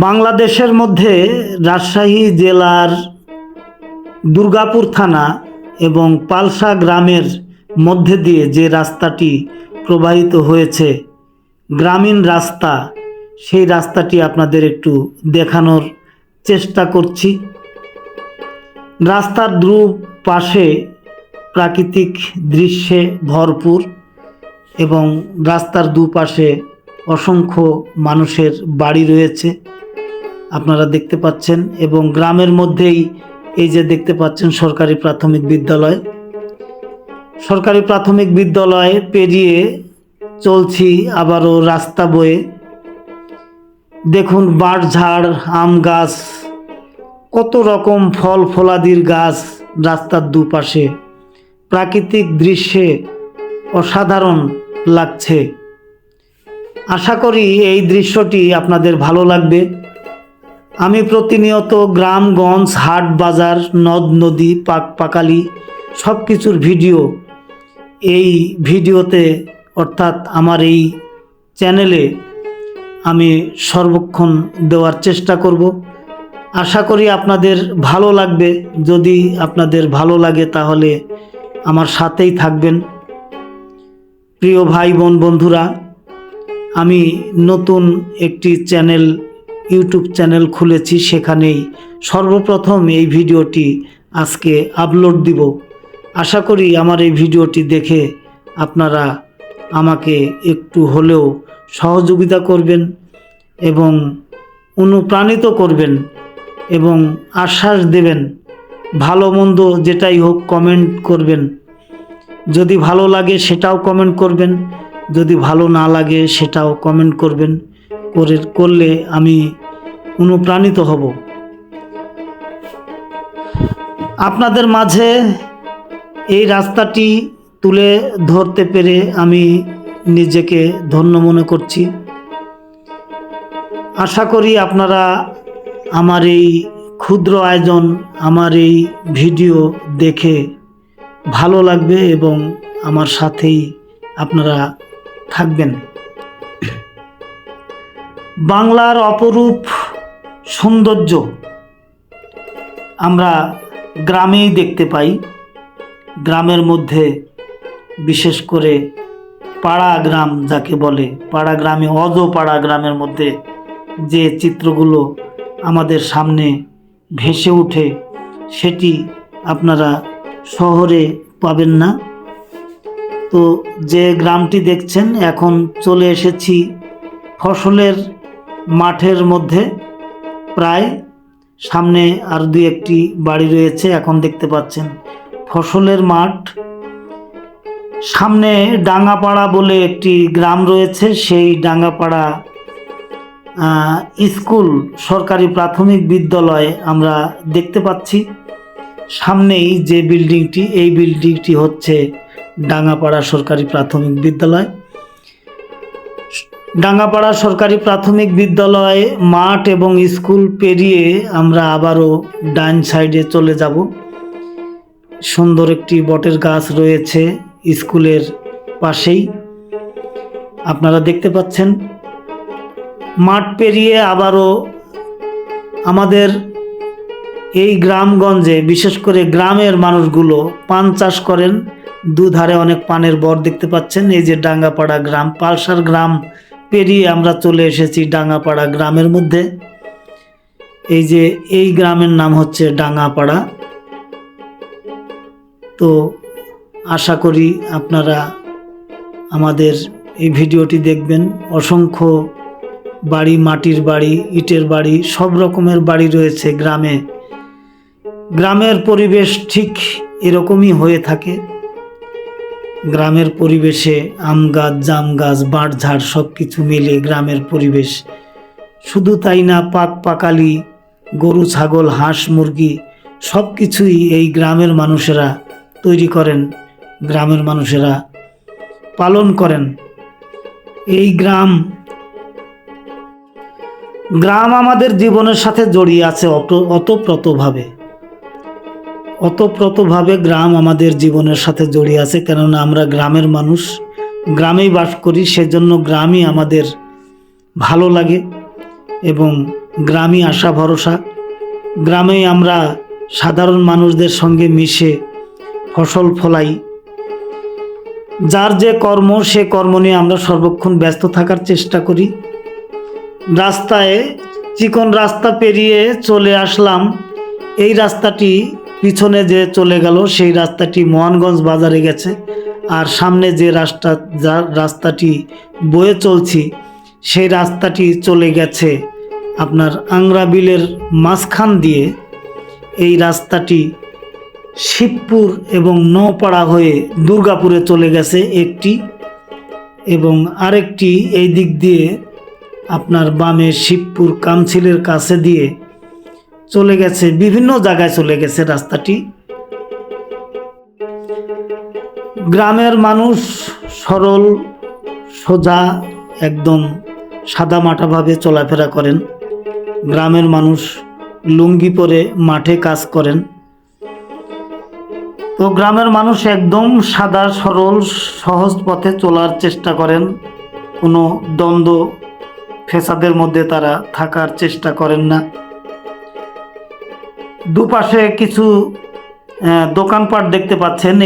বাংলাদেশের মধ্যে রাজশাহী জেলার দুর্গাপুর থানা এবং পালসা গ্রামের মধ্যে দিয়ে যে রাস্তাটি প্রবাহিত হয়েছে, গ্রামীণ রাস্তা, সেই রাস্তাটি আপনাদের একটু দেখানোর চেষ্টা করছি। রাস্তার দু পাশে প্রাকৃতিক দৃশ্যে ভরপুর এবং রাস্তার দুপাশে অসংখ্য মানুষের বাড়ি রয়েছে। আপনারা দেখতে পাচ্ছেন এবং গ্রামের মধ্যেই এই যে দেখতে পাচ্ছেন সরকারি প্রাথমিক বিদ্যালয়। সরকারি প্রাথমিক বিদ্যালয় পেরিয়ে চলছি আবারও রাস্তা বয়ে। দেখুন বাঁশঝাড়, আম গাছ, কত রকম ফল ফলাদির গাছ রাস্তার দুপাশে। প্রাকৃতিক দৃশ্যে অসাধারণ লাগছে। আশা করি এই দৃশ্যটি আপনাদের ভালো লাগবে। আমি প্রতিনিয়ত গ্রামগঞ্জ, হাট বাজার, নদ, নদী, পাক, পাকালি সব কিছুর ভিডিও। এই ভিডিওতে, অর্থাৎ আমার এই চ্যানেলে আমি সর্বক্ষণ দেওয়ার চেষ্টা করব। আশা করি আপনাদের ভালো লাগবে। যদি আপনাদের ভালো লাগে, তাহলে আমার সাথেই থাকবেন। প্রিয় ভাই বোন বন্ধুরা, আমি নতুন একটি চ্যানেল ইউটিউব চ্যানেল খুলেছি সেখানেই সর্বপ্রথম এই ভিডিওটি আজকে আপলোড দিব। আশা করি আমার এই ভিডিওটি দেখে আপনারা আমাকে একটু হলেও সহযোগিতা করবেন এবং অনুপ্রাণিত করবেন এবং আশ্বাস দেবেন, ভালো মন্দ যেটাই হোক কমেন্ট করবেন। যদি ভালো লাগে সেটাও কমেন্ট করবেন, যদি ভালো না লাগে সেটাও কমেন্ট করবেন। করে করলে আমি অনুপ্রাণিত হব। আপনাদের মাঝে এই রাস্তাটি তুলে ধরতে পেরে আমি নিজেকে ধন্য মনে করছি। আশা করি আপনারা আমার এই ক্ষুদ্র আয়োজন, আমার এই ভিডিও দেখে ভালো লাগবে এবং আমার সাথেই আপনারা থাকবেন। বাংলার অপরূপ সৌন্দর্য আমরা গ্রামেই দেখতে পাই। গ্রামের মধ্যে বিশেষ করে পাড়া গ্রাম যাকে বলে, পাড়া গ্রামে অজ পাড়া গ্রামের মধ্যে যে চিত্রগুলো আমাদের সামনে ভেসে ওঠে সেটি আপনারা শহরে পাবেন না। তো যে গ্রামটি দেখছেন, এখন চলে এসেছি ফসলের মাঠের মধ্যে প্রায় সামনে আর দুই একটি বাড়ি রয়েছে, এখন দেখতে পাচ্ছেন। ফসলের মাঠ, সামনে ডাঙ্গাপাড়া বলে একটি গ্রাম রয়েছে, সেই ডাঙ্গাপাড়া স্কুল, সরকারি প্রাথমিক বিদ্যালয় আমরা দেখতে পাচ্ছি। সামনেই যে বিল্ডিংটি, এই বিল্ডিংটি হচ্ছে ডাঙ্গাপাড়া সরকারি প্রাথমিক বিদ্যালয়। ডাঙ্গাপাড়া সরকারি প্রাথমিক বিদ্যালয় মাঠ এবং স্কুল পেরিয়ে আমরা আবারও ডান সাইডে চলে যাব। সুন্দর একটি বটের গাছ রয়েছে স্কুলের পাশেই। আপনারা দেখতে পাচ্ছেন, মাঠ পেরিয়ে আবারও আমাদের এই গ্রামগঞ্জে, বিশেষ করে গ্রামের মানুষগুলো পান চাষ করেন। দুধারে অনেক পানের বর দেখতে পাচ্ছেন, এই যে ডাঙ্গাপাড়া গ্রাম, পালসার গ্রাম পেরিয়ে আমরা চলে এসেছি ডাঙ্গাপাড়া গ্রামের মধ্যে। এই যে এই গ্রামের নাম হচ্ছে ডাঙ্গাপাড়া। তো আশা করি আপনারা আমাদের এই ভিডিওটি দেখবেন। অসংখ্য বাড়ি, মাটির বাড়ি, ইটের বাড়ি, সব রকমের বাড়ি রয়েছে গ্রামে। গ্রামের পরিবেশ ঠিক এরকমই হয়ে থাকে। গ্রামের পরিবেশে আম গাছ, জাম গাছ বাঁশঝাড় সব কিছু মিলে গ্রামের পরিবেশ। শুধু তাই না, পাক পাকালি, গরু, ছাগল, হাঁস, মুরগি সব কিছুই এই গ্রামের মানুষেরা তৈরি করেন, গ্রামের মানুষেরা পালন করেন। এই গ্রাম গ্রাম আমাদের জীবনের সাথে জড়িয়ে আছে অত- অতপ্রতভাবে। অতপ্রতভাবে গ্রাম আমাদের জীবনের সাথে জড়িয়ে আছে, কেননা আমরা গ্রামের মানুষ। গ্রামেই বাস করি, সেজন্য গ্রামই আমাদের ভালো লাগে এবং গ্রামই আশা, ভরসা। গ্রামেই আমরা সাধারণ মানুষদের সঙ্গে মিশে ফসল ফলাই। যার যে কর্ম, সে কর্ম নিয়ে আমরা সর্বক্ষণ ব্যস্ত থাকার চেষ্টা করি। রাস্তায়, চিকন রাস্তা পেরিয়ে চলে আসলাম। এই রাস্তাটি পিছনে যে চলে গেল, সেই রাস্তাটি মোহনগঞ্জ বাজারে গেছে। আর সামনে যে রাস্তা, যা রাস্তাটি বয়ে চলছি, সেই রাস্তাটি চলে গেছে আপনার আংরা বিলের মাঝখান দিয়ে। এই রাস্তাটি শিবপুর এবং নপাড়া হয়ে দুর্গাপুরে চলে গেছে একটি এবং আরেকটি এই দিক দিয়ে আপনার বামে শিবপুর কামছিলের কাছে দিয়ে চলে গেছে, বিভিন্ন জায়গায় চলে গেছে রাস্তাটি। গ্রামের মানুষ সরল, সোজা, একদম সাদা সাদামাটাভাবে চলাফেরা করেন। গ্রামের মানুষ লুঙ্গি পরে মাঠে কাজ করেন। তো গ্রামের মানুষ একদম সাদা, সরল, সহজ পথে চলার চেষ্টা করেন। কোনো দ্বন্দ্ব ফেসাদের মধ্যে তারা থাকার চেষ্টা করেন না। দুপাশে কিছু দোকানপাট দেখতে পাচ্ছেন।